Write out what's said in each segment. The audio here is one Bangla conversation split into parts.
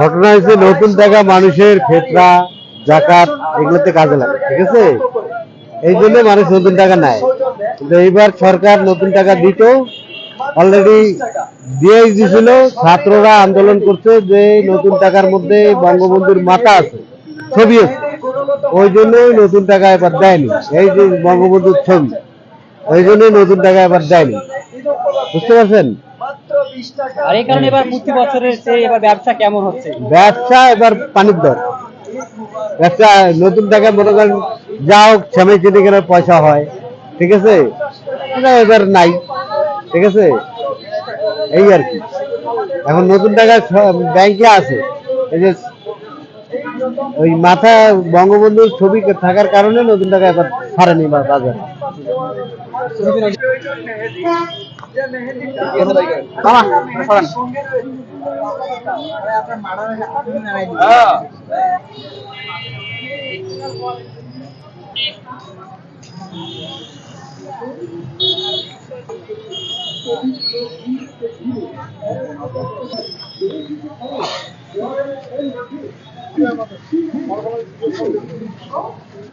ঘটনা হয়েছে নতুন টাকা মানুষের ফেতরা, জাকাত, এগুলোতে কাজে লাগে, ঠিক আছে? এই জন্য মানুষ নতুন টাকা নেয়। কিন্তু এইবার সরকার নতুন টাকা দিত। অলরেডি দিয়ে দিয়েছিল ছাত্ররা আন্দোলন করছে যে নতুন টাকার মধ্যে বঙ্গবন্ধুর মাথা আছে, ছবি আছে। ওই জন্যই নতুন টাকা এবার দেয়নি। এই যে বঙ্গবন্ধুর ছবি, ওই জন্যই নতুন টাকা এবার দেয়নি। বুঝতে পারছেন? আর এই কারণে এবার প্রতি বছরের চেয়ে এবার ব্যবসা কেমন হচ্ছে? ব্যবসা এবার পানির দর। ব্যবসা নতুন টাকা মনে করেন যা হোক শ্যামে কেটে গেলে পয়সা হয়, ঠিক আছে? এবার নাই, ঠিক আছে? এই আর কি। এখন নতুন টাকা ব্যাংকে আছে। এই যে ওই মাথা বঙ্গবন্ধুর ছবি থাকার কারণে নতুন টাকা এবার ছাড়েনি বাজারে।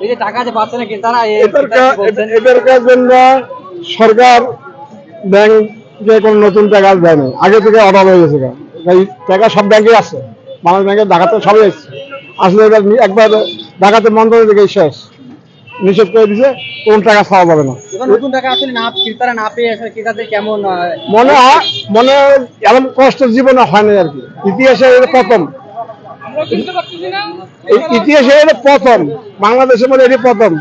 এই যে টাকা যে পাচ্ছে না ক্রেতারা তারা। এটার জন্য সরকার ব্যাংক যে কোনো নতুন টাকা দেয় না আগে থেকে অর্ডার হয়ে গেছে এই টাকা সব ব্যাংকে আছে। বাংলাদেশ ব্যাংকে ঢাকাতে সবই আছে। আসলে এবার একবার ঢাকাতে থেকে শেষ। নিষেধ করে দিছে কোন টাকা ছাড়া যাবে না। নতুন টাকা আসলে না ক্রেতারা না পেয়ে আসলে ক্রেতাদের কেমন মনে হয় মনে এমন কষ্ট জীবনে হয় না আর কি। ইতিহাসে এটা প্রথম। এই ইতিহাসে এটা প্রথম। বাংলাদেশের মধ্যে এটি প্রথম।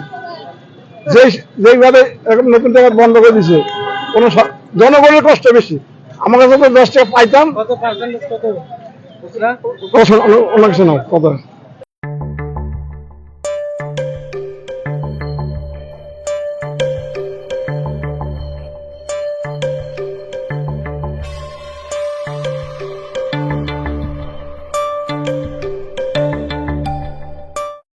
যে যেইভাবে এরকম নতুন টাকা বন্ধ করে দিছে। কোনো জনগণের কষ্ট বেশি। আমার কাছে তো দশ টাকা পাইতাম। কত অনেক- অনেক কত?